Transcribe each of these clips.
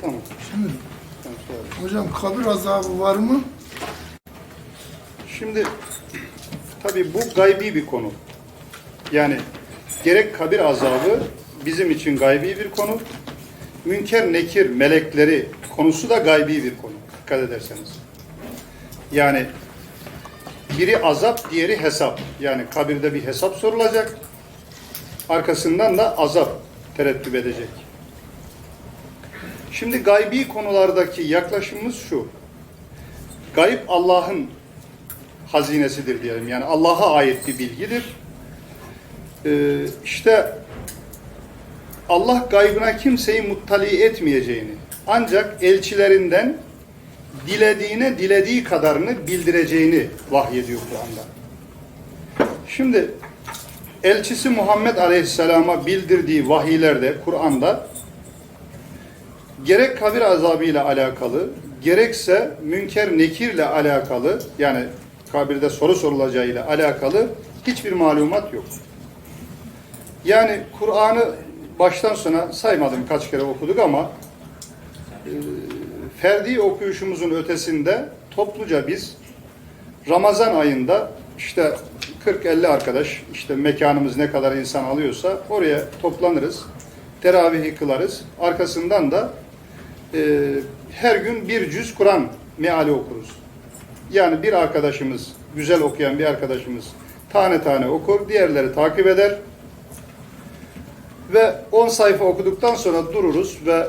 Tamam. Şimdi tamam hocam kabir azabı var mı? Şimdi tabii bu gaybi bir konu. Yani gerek kabir azabı bizim için gaybi bir konu. Münker nekir melekleri konusu da gaybi bir konu. Dikkat ederseniz. Yani biri azap, diğeri hesap. Yani kabirde bir hesap sorulacak. Arkasından da azap terettüp edecek. Şimdi gaybi konulardaki yaklaşımımız şu. Gayb Allah'ın hazinesidir diyelim. Yani Allah'a ait bir bilgidir. Ee, işte Allah gaybına kimseyi muttali etmeyeceğini ancak elçilerinden dilediğine dilediği kadarını bildireceğini vahyediyor Kur'an'da. Şimdi elçisi Muhammed Aleyhisselam'a bildirdiği vahiylerde Kur'an'da gerek kabir azabıyla alakalı, gerekse münker nekirle alakalı, yani kabirde soru sorulacağıyla alakalı hiçbir malumat yok. Yani Kur'an'ı baştan sona saymadım kaç kere okuduk ama e, ferdi okuyuşumuzun ötesinde topluca biz Ramazan ayında işte 40-50 arkadaş işte mekanımız ne kadar insan alıyorsa oraya toplanırız. Teravihi kılarız. Arkasından da e, her gün bir cüz Kur'an meali okuruz. Yani bir arkadaşımız, güzel okuyan bir arkadaşımız tane tane okur, diğerleri takip eder. Ve 10 sayfa okuduktan sonra dururuz ve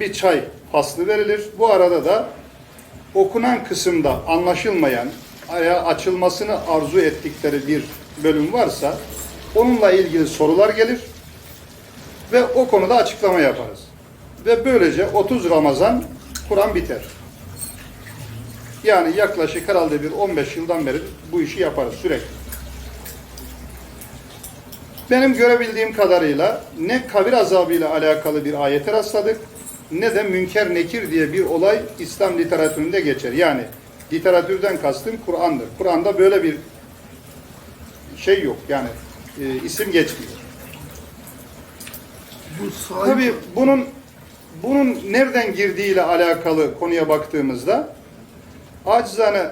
bir çay faslı verilir. Bu arada da okunan kısımda anlaşılmayan açılmasını arzu ettikleri bir bölüm varsa onunla ilgili sorular gelir ve o konuda açıklama yaparız. Ve böylece 30 Ramazan Kur'an biter. Yani yaklaşık herhalde bir 15 yıldan beri bu işi yaparız sürekli. Benim görebildiğim kadarıyla ne kabir azabıyla alakalı bir ayete rastladık ne de münker nekir diye bir olay İslam literatüründe geçer. Yani literatürden kastım Kur'an'dır. Kur'an'da böyle bir şey yok. Yani e, isim geçmiyor. Bu sahip Tabii bunun bunun nereden girdiğiyle alakalı konuya baktığımızda acizane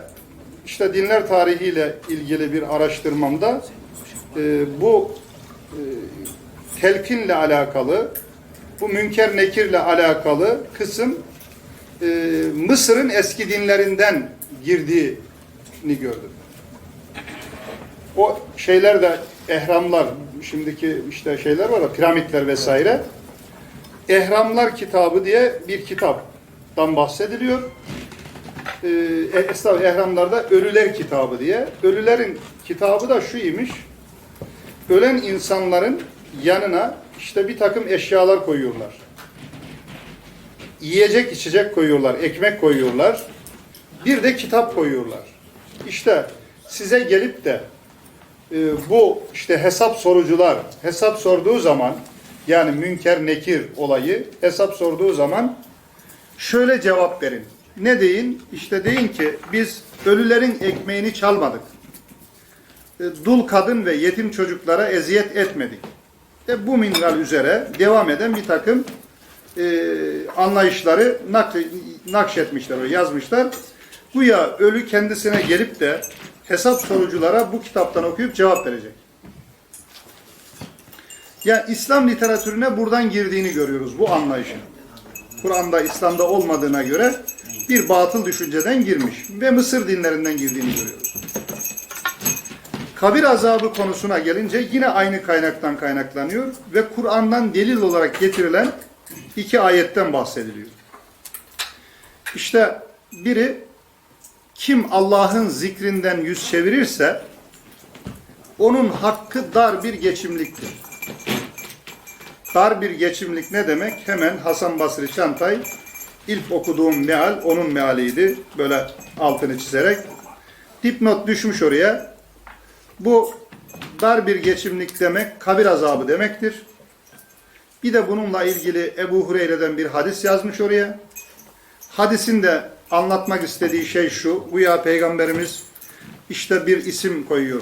işte dinler tarihiyle ilgili bir araştırmamda e, bu e, telkinle alakalı bu münker nekirle alakalı kısım e, Mısır'ın eski dinlerinden girdiğini gördüm. O şeyler de ehramlar, şimdiki işte şeyler var ya piramitler vesaire. Ehramlar kitabı diye bir kitaptan bahsediliyor. Ee, e, ehramlarda ölüler kitabı diye. Ölülerin kitabı da şu imiş. Ölen insanların yanına işte bir takım eşyalar koyuyorlar. Yiyecek içecek koyuyorlar, ekmek koyuyorlar. Bir de kitap koyuyorlar. İşte size gelip de e, bu işte hesap sorucular hesap sorduğu zaman yani münker nekir olayı hesap sorduğu zaman şöyle cevap verin. Ne deyin? İşte deyin ki biz ölülerin ekmeğini çalmadık. E, Dul kadın ve yetim çocuklara eziyet etmedik. E, bu minval üzere devam eden bir takım e, anlayışları nak, nakşetmişler, yazmışlar. Bu ya ölü kendisine gelip de hesap soruculara bu kitaptan okuyup cevap verecek. Ya İslam literatürüne buradan girdiğini görüyoruz bu anlayışın. Kur'an'da İslam'da olmadığına göre bir batıl düşünceden girmiş ve Mısır dinlerinden girdiğini görüyoruz. Kabir azabı konusuna gelince yine aynı kaynaktan kaynaklanıyor ve Kur'an'dan delil olarak getirilen iki ayetten bahsediliyor. İşte biri kim Allah'ın zikrinden yüz çevirirse onun hakkı dar bir geçimliktir. Dar bir geçimlik ne demek? Hemen Hasan Basri Çantay ilk okuduğum meal onun mealiydi. Böyle altını çizerek. Dipnot düşmüş oraya. Bu dar bir geçimlik demek kabir azabı demektir. Bir de bununla ilgili Ebu Hureyre'den bir hadis yazmış oraya. Hadisin de anlatmak istediği şey şu. Bu ya peygamberimiz işte bir isim koyuyor.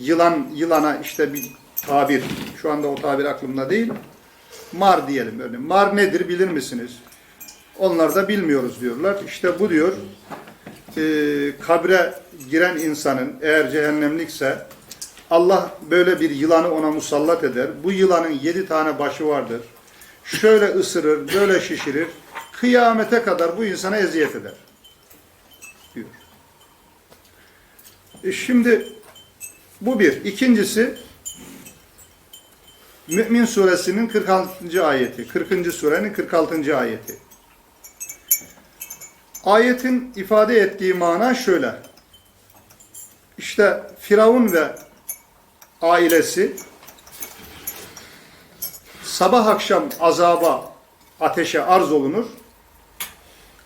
Yılan yılana işte bir tabir. Şu anda o tabir aklımda değil. Mar diyelim örneğin. Mar nedir bilir misiniz? Onlar da bilmiyoruz diyorlar. İşte bu diyor e, kabre giren insanın eğer cehennemlikse Allah böyle bir yılanı ona musallat eder. Bu yılanın yedi tane başı vardır. Şöyle ısırır, böyle şişirir. Kıyamete kadar bu insana eziyet eder. Diyor. E şimdi bu bir. İkincisi Mü'min suresinin 46. ayeti. 40. surenin 46. ayeti. Ayetin ifade ettiği mana şöyle. İşte Firavun ve ailesi sabah akşam azaba, ateşe arz olunur.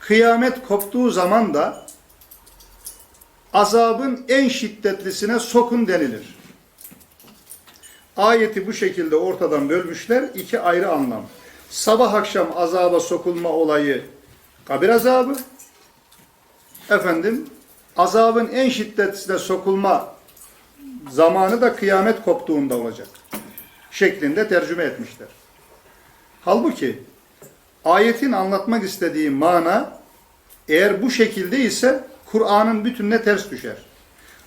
Kıyamet koptuğu zaman da azabın en şiddetlisine sokun denilir. Ayeti bu şekilde ortadan bölmüşler. iki ayrı anlam. Sabah akşam azaba sokulma olayı kabir azabı. Efendim azabın en şiddetlisine sokulma zamanı da kıyamet koptuğunda olacak. Şeklinde tercüme etmişler. Halbuki ayetin anlatmak istediği mana eğer bu şekilde ise Kur'an'ın bütününe ters düşer.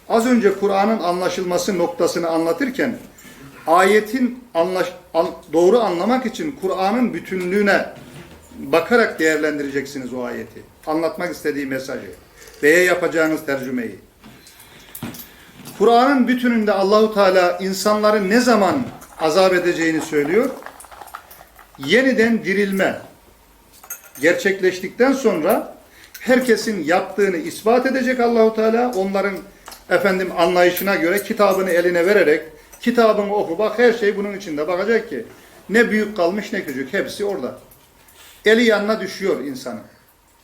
Az önce Kur'an'ın anlaşılması noktasını anlatırken ayetin anlaş, an- doğru anlamak için Kur'an'ın bütünlüğüne bakarak değerlendireceksiniz o ayeti. Anlatmak istediği mesajı veya yapacağınız tercümeyi. Kur'an'ın bütününde Allahu Teala insanları ne zaman azap edeceğini söylüyor. Yeniden dirilme gerçekleştikten sonra herkesin yaptığını ispat edecek Allahu Teala. Onların efendim anlayışına göre kitabını eline vererek kitabını oku bak her şey bunun içinde. Bakacak ki ne büyük kalmış ne küçük hepsi orada. Eli yanına düşüyor insanın.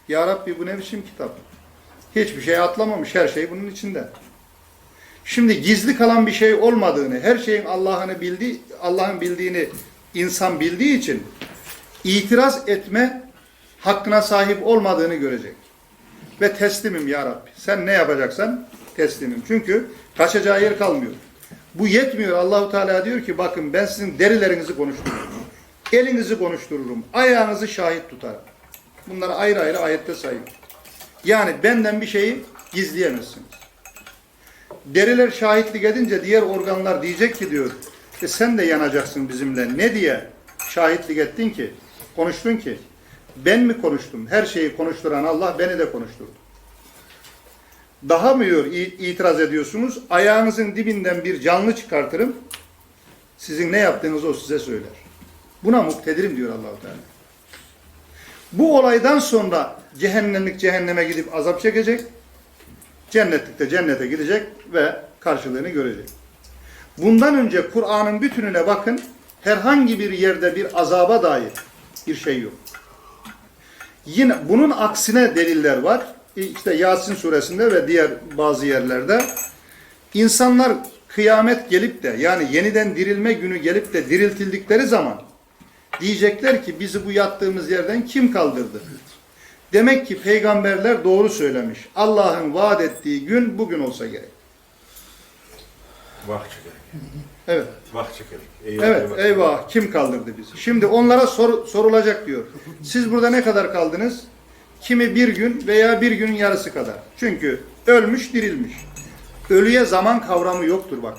Ya Rabbi bu ne biçim kitap? Hiçbir şey atlamamış her şey bunun içinde. Şimdi gizli kalan bir şey olmadığını, her şeyin Allah'ını bildiği, Allah'ın bildiğini insan bildiği için itiraz etme hakkına sahip olmadığını görecek. Ve teslimim ya Rabbi. Sen ne yapacaksan teslimim. Çünkü kaçacağı yer kalmıyor. Bu yetmiyor. Allahu Teala diyor ki bakın ben sizin derilerinizi konuştururum. Elinizi konuştururum. Ayağınızı şahit tutarım. Bunları ayrı ayrı ayette sayıyor. Yani benden bir şeyi gizleyemezsiniz. Deriler şahitlik edince diğer organlar diyecek ki diyor, e sen de yanacaksın bizimle. Ne diye şahitlik ettin ki, konuştun ki? Ben mi konuştum? Her şeyi konuşturan Allah beni de konuşturdu. Daha mı diyor itiraz ediyorsunuz? Ayağınızın dibinden bir canlı çıkartırım. Sizin ne yaptığınızı o size söyler. Buna muktedirim diyor Allahu Teala. Bu olaydan sonra cehennemlik cehenneme gidip azap çekecek. Cennetlik de cennete gidecek ve karşılığını görecek. Bundan önce Kur'an'ın bütününe bakın. Herhangi bir yerde bir azaba dair bir şey yok. Yine bunun aksine deliller var. İşte Yasin suresinde ve diğer bazı yerlerde insanlar kıyamet gelip de yani yeniden dirilme günü gelip de diriltildikleri zaman diyecekler ki bizi bu yattığımız yerden kim kaldırdı? Demek ki peygamberler doğru söylemiş. Allah'ın vaat ettiği gün bugün olsa gerek. Vah çekelim. Evet. Vah. Eyvah, Evet, eyvah kim kaldırdı bizi? Şimdi onlara sor- sorulacak diyor. Siz burada ne kadar kaldınız? Kimi bir gün veya bir günün yarısı kadar. Çünkü ölmüş, dirilmiş. Ölüye zaman kavramı yoktur bak.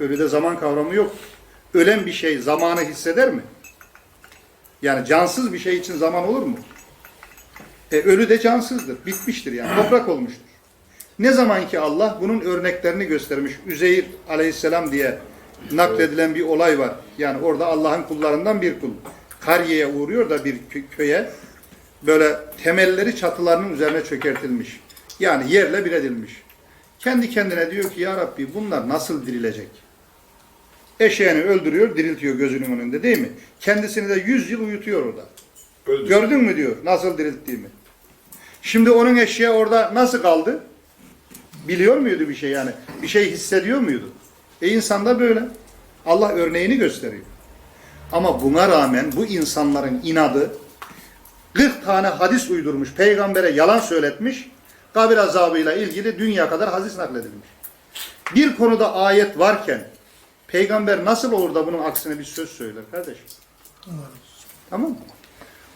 Ölüde zaman kavramı yok. Ölen bir şey zamanı hisseder mi? Yani cansız bir şey için zaman olur mu? E, ölü de cansızdır. Bitmiştir yani. Toprak olmuştur. Ne zaman ki Allah bunun örneklerini göstermiş. Üzeyir aleyhisselam diye nakledilen bir olay var. Yani orada Allah'ın kullarından bir kul. Kariye'ye uğruyor da bir kö- köye böyle temelleri çatılarının üzerine çökertilmiş. Yani yerle bir edilmiş. Kendi kendine diyor ki ya Rabbi bunlar nasıl dirilecek? Eşeğini öldürüyor, diriltiyor gözünün önünde değil mi? Kendisini de yüz yıl uyutuyor orada. Öldü. Gördün mü diyor nasıl dirilttiğimi. Şimdi onun eşeği orada nasıl kaldı? Biliyor muydu bir şey yani? Bir şey hissediyor muydu? E insan da böyle. Allah örneğini gösteriyor. Ama buna rağmen bu insanların inadı 40 tane hadis uydurmuş, peygambere yalan söyletmiş, kabir azabıyla ilgili dünya kadar hadis nakledilmiş. Bir konuda ayet varken peygamber nasıl olur da bunun aksine bir söz söyler kardeşim? Tamam mı?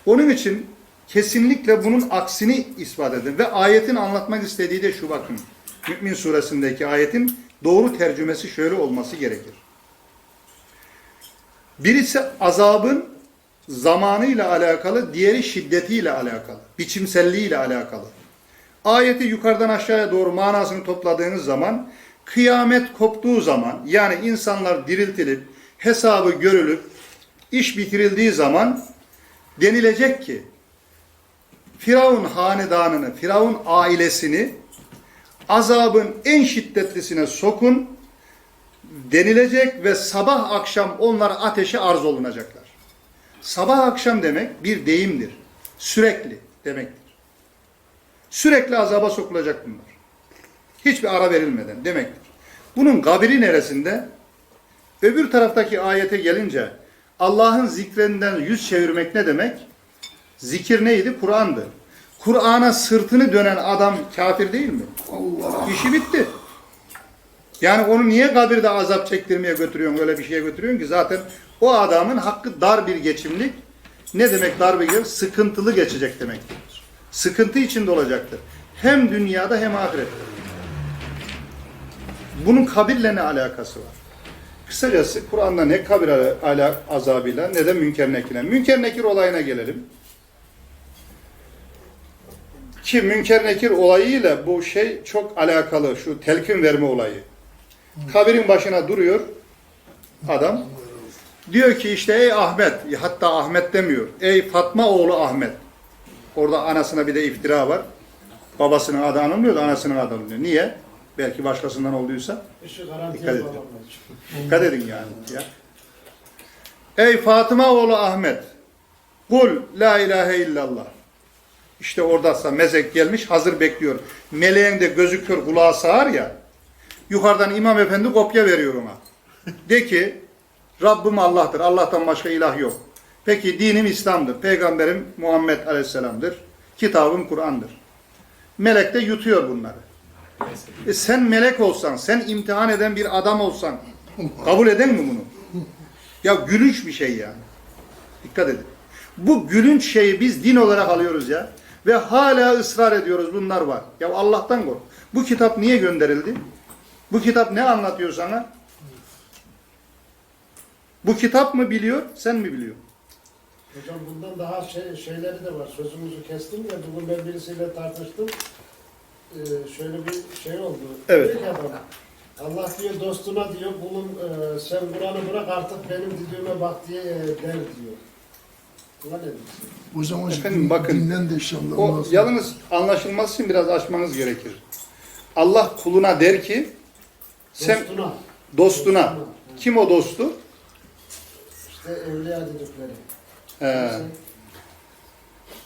Onun için kesinlikle bunun aksini ispat edin. Ve ayetin anlatmak istediği de şu bakın. Mü'min suresindeki ayetin doğru tercümesi şöyle olması gerekir. Birisi azabın zamanıyla alakalı, diğeri şiddetiyle alakalı, biçimselliğiyle alakalı. Ayeti yukarıdan aşağıya doğru manasını topladığınız zaman kıyamet koptuğu zaman yani insanlar diriltilip hesabı görülüp iş bitirildiği zaman denilecek ki Firavun hanedanını, Firavun ailesini azabın en şiddetlisine sokun denilecek ve sabah akşam onlar ateşe arz olunacaklar. Sabah akşam demek bir deyimdir. Sürekli demektir. Sürekli azaba sokulacak bunlar. Hiçbir ara verilmeden demektir. Bunun kabiri neresinde? Öbür taraftaki ayete gelince Allah'ın zikrinden yüz çevirmek ne demek? Zikir neydi? Kur'an'dı. Kur'an'a sırtını dönen adam kafir değil mi? Allah. İşi bitti. Yani onu niye kabirde azap çektirmeye götürüyorsun, öyle bir şeye götürüyorsun ki zaten o adamın hakkı dar bir geçimlik. Ne demek dar bir geçim? Sıkıntılı geçecek demektir. Sıkıntı içinde olacaktır. Hem dünyada hem ahirette. Bunun kabirle ne alakası var? Kısacası Kur'an'da ne kabir azabıyla ne de münker nekirle. Münker nekir olayına gelelim. Ki münker nekir olayıyla bu şey çok alakalı. Şu telkin verme olayı. Kabirin başına duruyor adam. Diyor ki işte ey Ahmet, hatta Ahmet demiyor. Ey Fatma oğlu Ahmet. Orada anasına bir de iftira var. Babasının adı anılmıyor da anasının adı anılıyor. Niye? Belki başkasından olduysa. Dikkat edin. Dikkat edin yani. Ya. Ey Fatıma oğlu Ahmet. Kul la ilahe illallah. İşte oradasa mezek gelmiş hazır bekliyor. Meleğin de gözü kör kulağı sağır ya. Yukarıdan imam efendi kopya veriyor ona. De ki Rabbim Allah'tır. Allah'tan başka ilah yok. Peki dinim İslam'dır. Peygamberim Muhammed Aleyhisselam'dır. Kitabım Kur'an'dır. Melek de yutuyor bunları. E sen melek olsan, sen imtihan eden bir adam olsan kabul eden mi bunu? Ya gülünç bir şey yani. Dikkat edin. Bu gülünç şeyi biz din olarak alıyoruz ya. Ve hala ısrar ediyoruz bunlar var. Ya Allah'tan kork. Bu kitap niye gönderildi? Bu kitap ne anlatıyor sana? Bu kitap mı biliyor, sen mi biliyorsun? Hocam bundan daha şey, şeyleri de var. Sözümüzü kestim ya bugün ben birisiyle tartıştım. Ee, şöyle bir şey oldu. Evet. Diyor adam, Allah diyor dostuna diyor bunun e, sen Kur'an'ı bırak artık benim dediğime bak diye e, der diyor. Buna ne diyorsun? Hocam hocam Efendim, bakın, dinlen de inşallah. O yalnız anlaşılması için biraz açmanız gerekir. Allah kuluna der ki sen Dostuna. dostuna. Kim o dostu? İşte evliya dedikleri. Ee,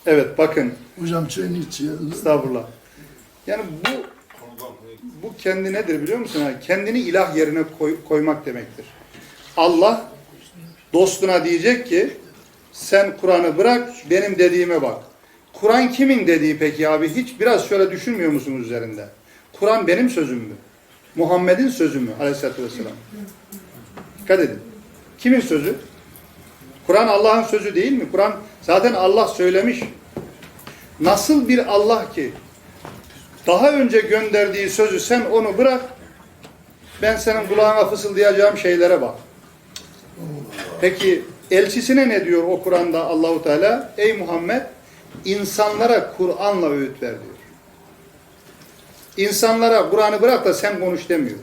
evet bakın. Hocam çayını iç ya. Estağfurullah. Yani bu bu kendi nedir biliyor musun? Yani kendini ilah yerine koy- koymak demektir. Allah dostuna diyecek ki sen Kur'an'ı bırak benim dediğime bak. Kur'an kimin dediği peki abi? Hiç biraz şöyle düşünmüyor musunuz üzerinde? Kur'an benim sözüm mü? Muhammed'in sözü mü? Aleyhisselatü Vesselam. Dikkat edin. Kimin sözü? Kur'an Allah'ın sözü değil mi? Kur'an zaten Allah söylemiş. Nasıl bir Allah ki daha önce gönderdiği sözü sen onu bırak ben senin kulağına fısıldayacağım şeylere bak. Peki elçisine ne diyor o Kur'an'da Allahu Teala? Ey Muhammed insanlara Kur'an'la öğüt ver diyor. İnsanlara Kur'an'ı bırak da sen konuş demiyor.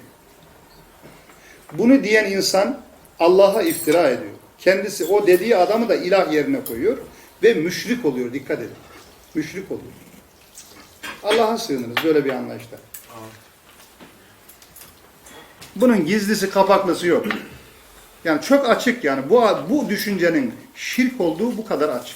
Bunu diyen insan Allah'a iftira ediyor. Kendisi o dediği adamı da ilah yerine koyuyor ve müşrik oluyor. Dikkat edin. Müşrik oluyor. Allah'a sığınırız böyle bir anlayışta. Bunun gizlisi kapaklısı yok. Yani çok açık yani bu bu düşüncenin şirk olduğu bu kadar açık.